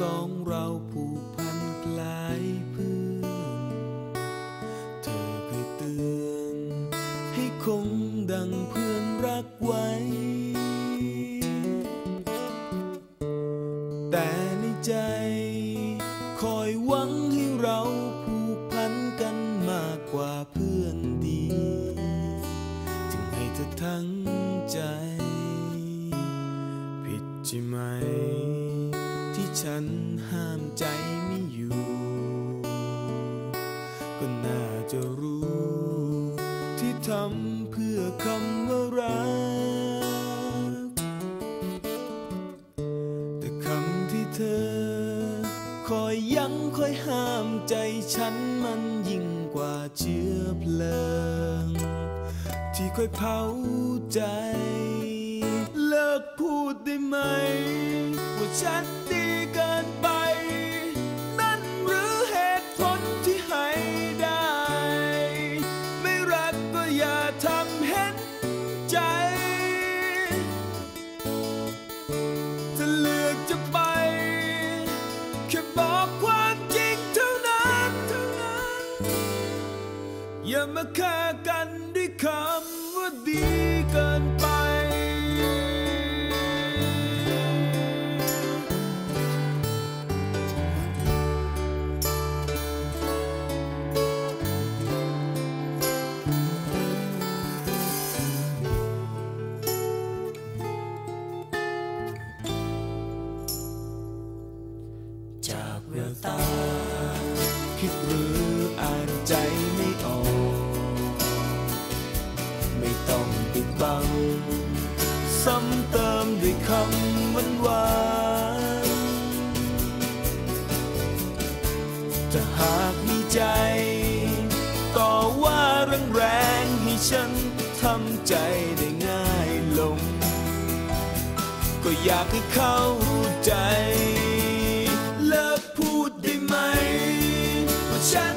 สองเราผูกพันคล้ายเพื่อนเธอเคยเตือนให้คงดังเพื่อนรักไว้ แต่ในใจ คอยหวังให้เราผูกพันกันมากกว่าเพื่อนดี จึงให้เธอทั้ง ฉันห้ามใจไม่อยู่ ก็น่าจะรู้ ที่ทำเพื่อคำว่ารัก แต่คำที่เธอ คอยยั้งคอยห้ามใจฉันมันยิ่งกว่าเชื้อเพลิง ที่ค่อยเผาใจ เลิกพูดได้ไหม ว่าฉัน มาฆ่ากันด้วยคำว่าดีเกินไป จากแววตา คิดหรืออ่านใจ ฉันทำใจได้ง่ายลง ก็อยากให้เข้าใจ เลิกพูดได้ไหมว่าฉัน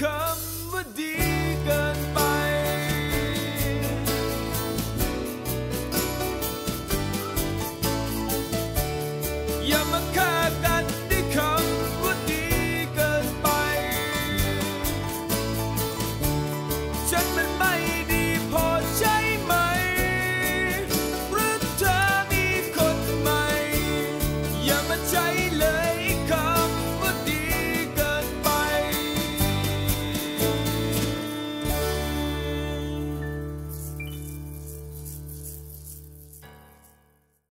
คำว่าดีเกินไป อย่ามาฆ่ากันด้วยคำว่าดีเกินไป ฉันมัน